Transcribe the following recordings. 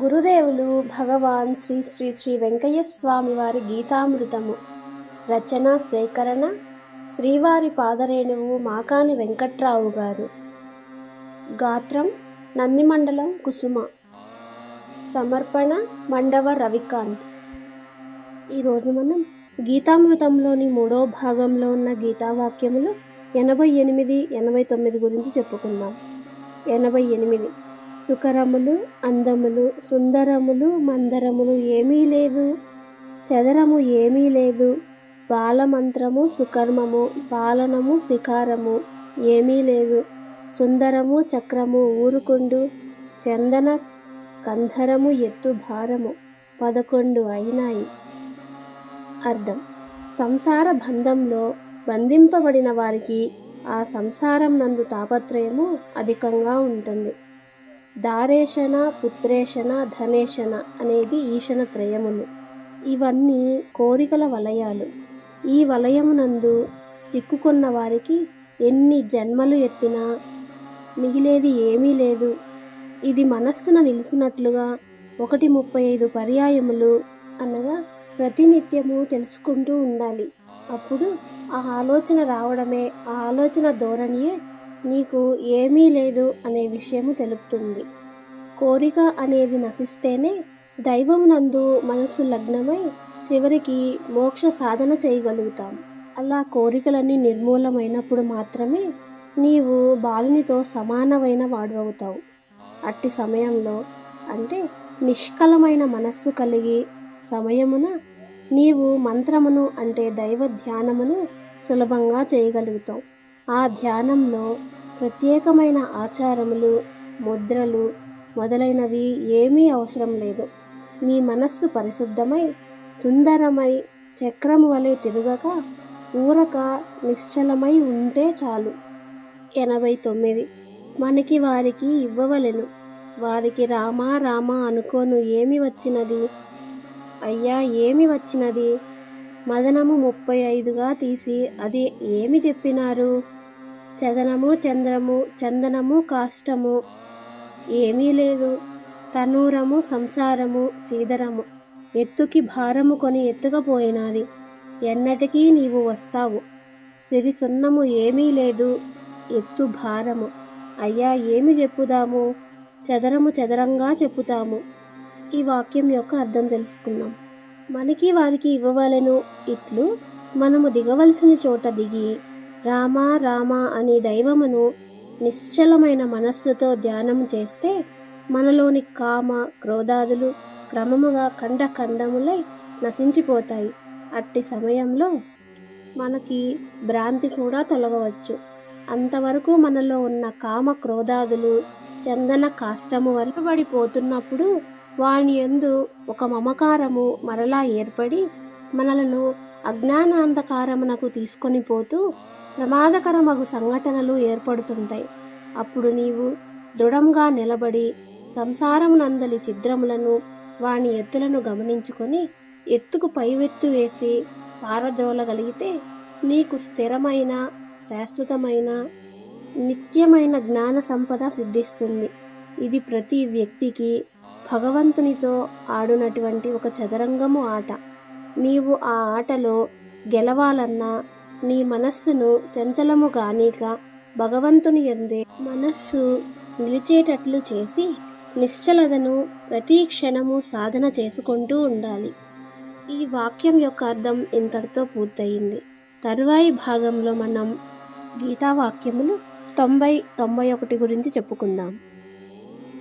గురుదేవులు భగవాన్ శ్రీ శ్రీ శ్రీ వెంకయ్య స్వామి వారి గీతామృతము. రచన సేకరణ శ్రీవారి పాదరేణువు మాకాని వెంకట్రావు గారు. గాత్రం నందిమండలం కుసుమ. సమర్పణ మండవ రవికాంత్. ఈరోజు మనం గీతామృతంలోని మూడో భాగంలో ఉన్న గీతావాక్యములు ఎనభై ఎనిమిది ఎనభై తొమ్మిది గురించి చెప్పుకుందాం. ఎనభై ఎనిమిది. సుకరములు అందములు సుందరములు మందరములు ఏమీ లేదు. చదరము ఏమీ లేదు. బాలమంత్రము సుకర్మము పాలనము శిఖారము ఏమీ లేదు. సుందరము చక్రము ఊరుకుండు చందన కంధరము ఎత్తు భారము పదకొండు అయినాయి. అర్థం. సంసార బంధంలో బంధింపబడిన వారికి ఆ సంసారం నందు తాపత్రయము అధికంగా ఉంటుంది. దారేషణ పుత్రేషణ ధనేషణ అనేది ఈషణ త్రయములు. ఇవన్నీ కోరికల వలయాలు. ఈ వలయమునందు చిక్కుకున్న వారికి ఎన్ని జన్మలు ఎత్తినా మిగిలేది ఏమీ లేదు. ఇది మనస్సున నిలిచినట్లుగా ఒకటి ముప్పై ఐదు పర్యాయములు అనగా ప్రతినిత్యము తెలుసుకుంటూ ఉండాలి. అప్పుడు ఆ ఆలోచన రావడమే ఆ ఆలోచన ధోరణియే నీకు ఏమీ లేదు అనే విషయము తెలుపుతుంది. కోరిక అనేది నశిస్తేనే దైవం నందు మనసు లగ్నమై చివరికి మోక్ష సాధన చేయగలుగుతాం. అలా కోరికలన్నీ నిర్మూలమైనప్పుడు మాత్రమే నీవు బాలునితో సమానమైన వాడవుతావు. అట్టి సమయంలో అంటే నిష్కలమైన మనస్సు కలిగి సమయమున నీవు మంత్రమును అంటే దైవ ధ్యానమును సులభంగా చేయగలుగుతావు. ఆ ధ్యానంలో ప్రత్యేకమైన ఆచారములు ముద్రలు మొదలైనవి ఏమీ అవసరం లేదు. మీ మనస్సు పరిశుద్ధమై సుందరమై చక్రము వలె తిరగక ఊరక నిశ్చలమై ఉంటే చాలు. ఎనభై తొమ్మిది. మనకి వారికి ఇవ్వవలెను. వారికి రామా రామా అనుకోను ఏమి వచ్చినది? అయ్యా ఏమి వచ్చినది? మదనము ముప్పై ఐదుగా తీసి అది ఏమి చెప్పినారు? చదనము చంద్రము చందనము కాష్టము ఏమీ లేదు. తనూరము సంసారము చీదరము. ఎత్తుకి భారము కొని ఎత్తుకపోయినది. ఎన్నటికీ నీవు వస్తావు. సిరి సున్నము ఏమీ లేదు. ఎత్తు భారము. అయ్యా ఏమి చెప్పుదాము? చదరము చదరంగా చెప్పుతాము. ఈ వాక్యం యొక్క అర్థం తెలుసుకుందాం. మనకి వారికి ఇవ్వవలెను. ఇట్లు మనము దిగవలసిన చోట దిగి రామా రామా అనే దైవమును నిశ్చలమైన మనస్సుతో ధ్యానం చేస్తే మనలోని కామ క్రోధాదులు క్రమముగా ఖండ ఖండములై నశించిపోతాయి. అట్టి సమయంలో మనకి భ్రాంతి కూడా తొలగవచ్చు. అంతవరకు మనలో ఉన్న కామ క్రోధాదులు చందన కాష్టము వరకబడిపోతున్నప్పుడు వాని ఎందు ఒక మమకారము మరలా ఏర్పడి మనలను అజ్ఞానాంధకారమునకు తీసుకొని పోతూ ప్రమాదకరమగు సంఘటనలు ఏర్పడుతుంటాయి. అప్పుడు నీవు దృఢంగా నిలబడి సంసారమునందలి చిద్రములను వాని ఎత్తులను గమనించుకొని ఎత్తుకు పైవెత్తు వేసి పారద్రోలగలిగితే నీకు స్థిరమైన శాశ్వతమైన నిత్యమైన జ్ఞాన సంపద సిద్ధిస్తుంది. ఇది ప్రతి వ్యక్తికి భగవంతునితో ఆడునటువంటి ఒక చదరంగము ఆట. నీవు ఆ ఆటలో గెలవాలన్నా నీ మనస్సును చంచలము కానీక భగవంతుని ఎందే మనస్సు నిలిచేటట్లు చేసి నిశ్చలతను ప్రతి క్షణము సాధన చేసుకుంటూ ఉండాలి. ఈ వాక్యం యొక్క అర్థం ఇంతటితో పూర్తయింది. తరువాయి భాగంలో మనం గీతావాక్యములు తొంభై తొంభై ఒకటి గురించి చెప్పుకుందాం.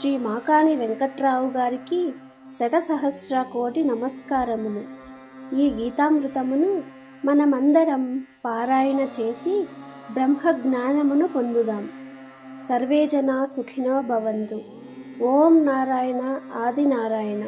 శ్రీ మాకాని వెంకట్రావు గారికి శతసహస్ర కోటి నమస్కారములు. ఈ గీతామృతమును మనమందరం పారాయణ చేసి బ్రహ్మ జ్ఞానమును పొందుదాం. సర్వే జనా సుఖినో భవంతు. ఓం నారాయణ ఆది నారాయణ.